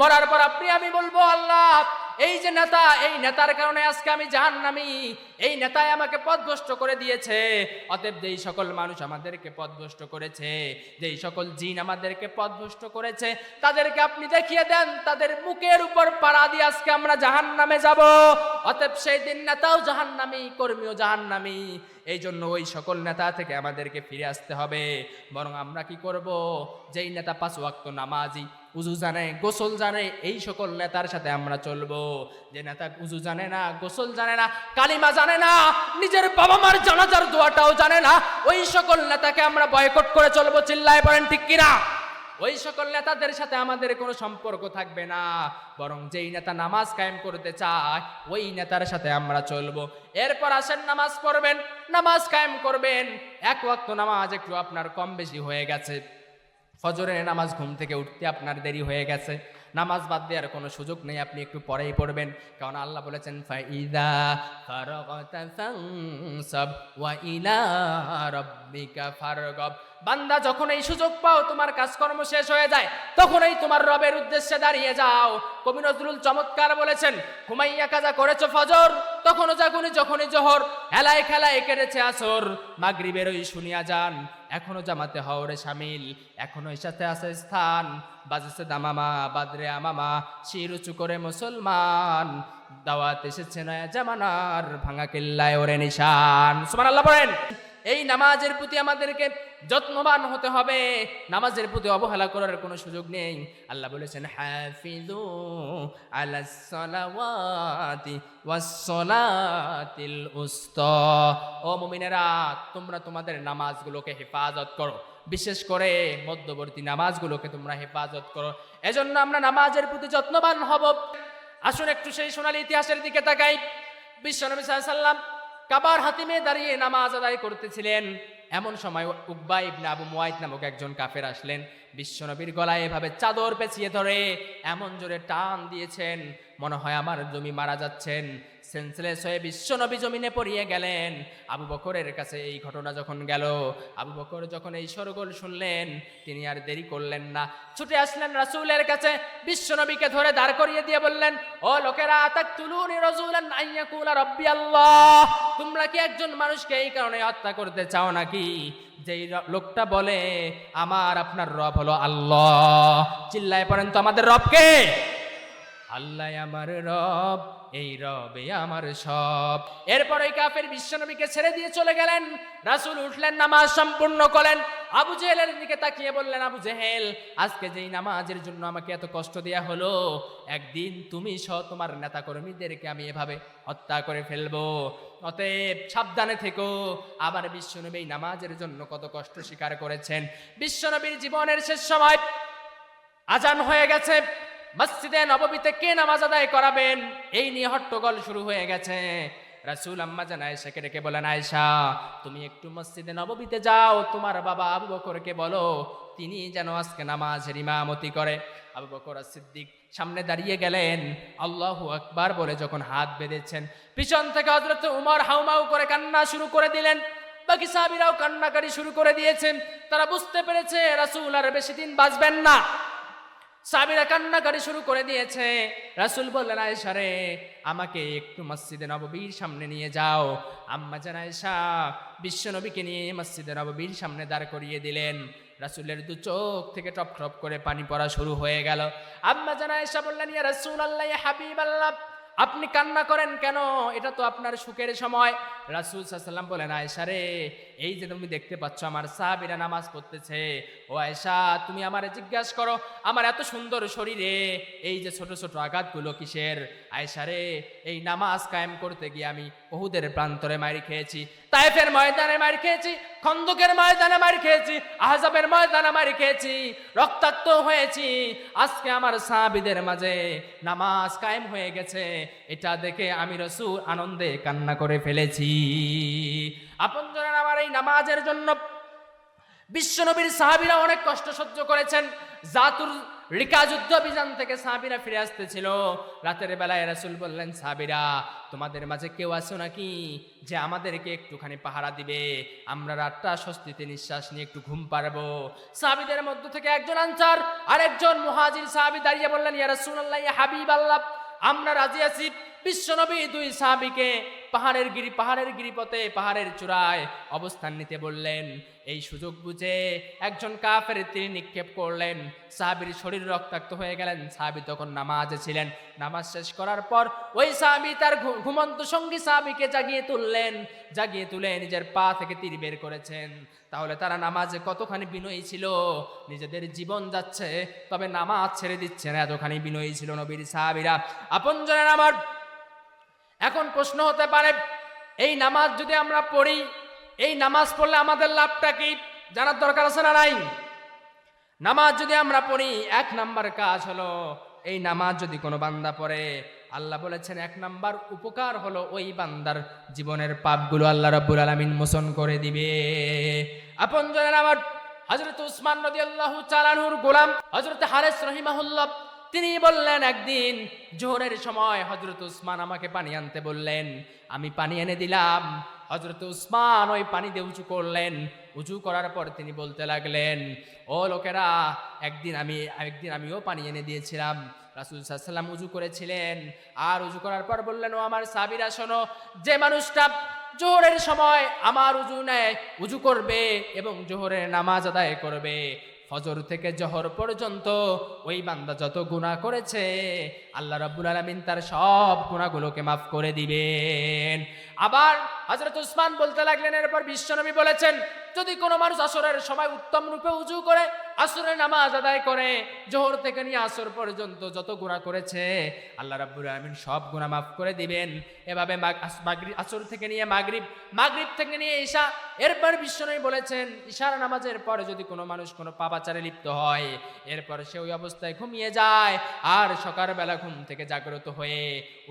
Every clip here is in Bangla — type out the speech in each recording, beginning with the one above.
মরার পর আপনি, আমি বলব, আল্লাহ, এই যে নেতা, এই নেতার কারণে আজকে আমি জাহান্নামি। এই নেতাই আমাকে পথভ্রষ্ট করে দিয়েছে। অতএব যেই সকল মানুষ আমাদেরকে পথভ্রষ্ট করেছে, যেই সকল জিন আমাদেরকে পথভ্রষ্ট করেছে, তাদেরকে আপনি দেখিয়ে দেন, তাদের মুখের উপর পাড়া দিয়ে আজকে আমরা জাহান্নামে যাব। অতএব সেই দিন নেতাও জাহান্নামি, কর্মীও জাহান্নামি। এই জন্য ওই সকল নেতা থেকে আমাদেরকে ফিরে আসতে হবে। বরং আমরা কি করব? যেই নেতা পাঁচ ওয়াক্ত নামাজি, উজু জানে, গোসল জানে, এই সকল নেতার সাথে আমরা চলবো। যে নেতা উজু জানে না, গোসল জানে না, কালিমা জানে না, নিজের বাবা মার জানাজার দোয়াটাও জানে না, ওই সকল নেতাকে আমরা বয়কট করে চলবো। চিল্লায় পড়েন ঠিক কিনা? ওই সকল নেতাদের সাথে আমাদের কোনো সম্পর্ক থাকবে না। বরং যেই নেতা নামাজ কায়েম করতে চায়, ওই নেতার সাথে আমরা চলবো। এরপর আসেন নামাজ পড়বেন, নামাজ কায়েম করবেন। এক ওয়াক্ত নামাজ একটু আপনার কম বেশি হয়ে গেছে। ফজরের নামাজ ঘুম থেকে উঠতে আপনার দেরি হয়ে গেছে। নামাজ বাদ দেওয়ার কোনো সুযোগ নেই, আপনি একটু পরেই পড়বেন। কারণ আল্লাহ বলেছেন, ফাইদা ওয়া ইলা রাব্বিকা ফারগাব। বান্দা যখন এই সুযোগ পাও, তোমার কাজকর্ম শেষ হয়ে যায়, তখনই তোমার রবের উদ্দেশ্যে দাঁড়িয়ে যাও। কবি নজরুল চমৎকার বলেছেন, ঘুমাইয়া কাজা করেছ ফজর, তখনও জাগুনি যখনই জোহর, হেলায় খেলায় কেটেছে আসর, মাগরিবের ওই শুনিয়া যান এখনও জামাতে হওরে সামিল এখনও সাথে আছে স্থান, বাজেছে দামামা, বাদরে আমামা, শির উঁচু করে মুসলমান, দাওয়াত এসেছে নয়া জামানার, ভাঙা কেল্লায় ওরে নিশান। সুমান আল্লাহ বলেন, এই নামাজের প্রতি আমাদেরকে যত্নবান হতে হবে। নামাজের প্রতি অবহেলা করার কোনো সুযোগ নেই। আল্লাহ বলেছেন হাফিজু ও তোমরা তোমাদের নামাজগুলোকে হেফাজত করো। বিশেষ করে মধ্যবর্তী নামাজগুলোকে তোমরা হেফাজত করো। এজন্য আমরা নামাজের প্রতি যত্নবান হব। আসুন একটু সেই সোনালী ইতিহাসের দিকে তাকাই। বিশ্বনবী সাল্লাম কাবার হাতিমে দাঁড়িয়ে নামাজ আদায় করতেছিলেন। এমন সময় উকবা ইবনে আবু মুয়াইদ নামক একজন কাফের আসলেন। বিশ্বনবীর গলায় এভাবে চাদর পেঁচিয়ে ধরে এমন জোরে টান দিয়েছেন, মনে হয় আমার জমি মারা যাচ্ছেন। সেন্সলেস হয়ে বিশ্বনবী জমিনে পড়িয়ে গেলেন। আবু বকরের কাছে এই ঘটনা যখন গেল, আবু বকর যখন এই সরগোল শুনলেন, তিনি আর দেরি করলেন না। ছুটে আসলেন রাসূলের কাছে, বিশ্বনবীকে ধরে দাঁড় করিয়ে দিয়ে বললেন, ও লোকেরা আতাক তুলুনি রাসূলান আইয়াকুলা রাব্বি আল্লাহ। তোমরা কি একজন মানুষকে এই কারণে হত্যা করতে চাও নাকি? যেই লোকটা বলে আমার আপনার রব হলো আল্লাহ। চিল্লায় পড়েন তো আমাদের রবকে? আল্লাহ আমার রব, এই রবে আমার সব। এরপর কাফের বিশ্বনবীকে ছেড়ে দিয়ে চলে গেলেন। রাসূল উঠলেন, নামাজ সম্পূর্ণ করলেন। আবু জেহেলের দিকে তাকিয়ে বললেন, আবু জেহেল, আজকে যেই নামাজের জন্য আমাকে এত কষ্ট দেয়া হলো, একদিন তুমি সহ তোমার নেতা কর্মীদেরকে আমি এভাবে হত্যা করে ফেলব। অতএব সাবধানে থেকো। আবার বিশ্বনবী নামাজের জন্য কত কষ্ট স্বীকার করেছেন। বিশ্বনবীর জীবনের শেষ সময় আজান হয়ে গেছে। মসজিদে নববীতে কে নামাজ আদায় করাবেন? এই নিয়ে হট্টগোল শুরু হয়ে গেছে। রাসূল আম্মা জান আয়েশাকে ডেকে বলেন, আয়েশা, তুমি একটু মসজিদে নববীতে যাও। তোমার বাবা আবু বকরকে বলো, তিনি যেন আজকে নামাজের ইমামতি করে। আবু বকর সিদ্দিক সামনে দাঁড়িয়ে গেলেন। আল্লাহু আকবার বলে যখন হাত বেঁধেছেন, পিছন থেকে হযরত উমর হাউমাউ করে কান্না শুরু করে দিলেন। বাকি সাহাবীরাও কান্নাকারি শুরু করে দিয়েছেন। তারা বুঝতে পেরেছে রাসূল আর বেশি দিন বাঁচবেন না। সাবিরা কান্নাকারি শুরু করে দিয়েছে। রাসূল বললেন, আয়েশা রে, আমাকে একটু মসজিদে নববীর সামনে নিয়ে যাও। আম্মা জান, আয়েশা, বিশ্বনবীকে নিয়ে মসজিদে নববীর সামনে দাঁড় করিয়ে দিলেন। রাসূলের দু চোখ থেকে টপ টপ করে পানি পড়া শুরু হয়ে গেল। আম্মা জান, আয়েশা বললেন, ইয়া রাসুল আল্লাহ হাবিব আল্লাহ আপনি কান্না করেন কেন? এটা তো আপনার সুখের সময়। রাসূল সাল্লাম বলেন, আয়েশা রে এই যে তুমি দেখতে পাচ্ছ, আমার সাহাবীরা নামাজ পড়তেছে। ও আয়েশা, তুমি আমারে জিজ্ঞাসা করো, আমার এত সুন্দর শরীরে এই যে ছোট ছোট আঘাতগুলো কিসের? আয়েশা রে, এই নামাজ কায়েম করতে গিয়ে আমি বহুদের প্রান্তরে মারি খেয়েছি তাইফের ময়দানে মারি খেয়েছি, খন্দকের ময়দানে মারি খেয়েছি, আহজাবের ময়দানে মারি খেয়েছি, রক্তাক্ত হয়েছি। আজকে আমার সাহাবীদের মাঝে নামাজ কায়েম হয়ে গেছে, এটা দেখে আমি রসুল আনন্দে কান্না করে ফেলেছি। আপনজনের আমার এই নামাজের জন্য বিশ্বনবীর সাহাবীরা অনেক কষ্ট সহ্য করেছেন। জাতুর রিকা যুদ্ধ অভিযান থেকে সাহাবীরা ফিরে আসতেছিল। রাতের বেলায় রাসূল বললেন, সাহাবীরা, তোমাদের মাঝে কেউ আছো নাকি যে আমাদেরকে একটুখানি পাহারা দিবে? আমরা রাতটা স্বস্তিতে নিঃশ্বাস নিয়ে একটু ঘুম পারব সাহাবীদের মধ্য থেকে একজন আনসার আর একজন মুহাজির সাহাবী দাঁড়িয়ে বললেন, ইয়া রাসূলুল্লাহ, ইয়া হাবিবাল্লাহ, আমরা রাজি আছি। বিশ্বনবী দুই সাহাবীকে পাহাড়ের গিরি, পাহাড়ের গিরিপথে, পাহাড়ের চূড়ায় অবস্থান নিতে বললেন। এই সুযোগ বুঝে একজন কাফের তিনি নিক্ষেপ করলেন। সাহাবীর শরীর রক্তাক্ত হয়ে গেলেন। সাহাবী তখন নামাজে ছিলেন। নামাজ শেষ করার পর ওই সাহাবী তার ঘুমন্ত সঙ্গী সাহাবীকে জাগিয়ে তুললেন। জাগিয়ে তুলে নিজের পা থেকে তীর বের করেছেন। তাহলে তারা নামাজে কতখানি বিনয়ী ছিল? নিজেদের জীবন যাচ্ছে, তবে নামাজ ছেড়ে দিচ্ছে না এতখানি বিনয়ী ছিল নবীর সাহাবীরা। আপনজনের আমার এখন প্রশ্ন হতে পারে, এই নামাজ যদি আমরা পড়ি, এই নামাজ পড়লে আমাদের লাভটা কি? জানার দরকার আছে না নাই? নামাজ যদি আমরা পড়ি, এক নাম্বার কাজ হলো, এই নামাজ যদি কোনো বান্দা পড়ে, আল্লাহ বলেছেন এক নাম্বার উপকার হলো ওই বান্দার জীবনের পাপগুলো আল্লাহ রব্বুল আলমিন মোচন করে দিবে। আপন জনের আমার হজরত উসমান নদী আল্লাহ চালানুর গোলাম হজরত হারেস রহিমাহুল্লাহ তিনি বললেন, একদিন জোহরের সময় হজরত উসমান আমাকে পানি আনতে বললেন। আমি পানি এনে দিলাম। হজরত উসমান ওই পানি দিয়ে উঁচু করলেন। উঁচু করার পর তিনি বলতে লাগলেন, ও লোকেরা, একদিন আমি, একদিন আমিও পানি এনে দিয়েছিলাম। রাসুল সাল্লাম উজু করেছিলেন। আর উজু করার পর বললেন, ও আমার সাবিরা শোনো, যে মানুষটা জোহরের সময় আমার উজু নেয় উজু করবে এবং জোহরের নামাজ আদায় করবে ফজর থেকে জহর পর্যন্ত ওই বান্দা যত গুণা করেছে, আল্লাহ রাব্বুল আলামিন তার সব গুণাগুলোকে মাফ করে দিবেন। আবার হযরত উসমান বলতে লাগলেন, এরপর বিশ্বনবী বলেছেন, যদি কোনো মানুষ আসরের সময় উত্তম রূপে উজু করে আসরের নামাজ আদায় করে, জোহর থেকে নিয়ে আসর পর্যন্ত যত গুনাহ করেছে, আল্লাহ রাব্বুল আলামিন সব গুনাহ মাফ করে দিবেন। এভাবে আসর থেকে নিয়ে মাগরিব মাগরিব থেকে নিয়ে ঈশা, এরপর বিশ্বনবী বলেছেন, ঈশার নামাজের পরে যদি কোনো মানুষ কোনো পাপাচারে লিপ্ত হয়, এরপর সে ওই অবস্থায় ঘুমিয়ে যায় আর সকালবেলা ঘুম থেকে জাগ্রত হয়ে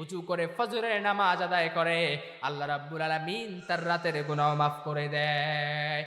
উঁচু করে ফজরের নামাজ আদায় করে, আল্লাহ রাব্বুল আলামিন তার রাতের গুনাহ মাফ করে দেয়।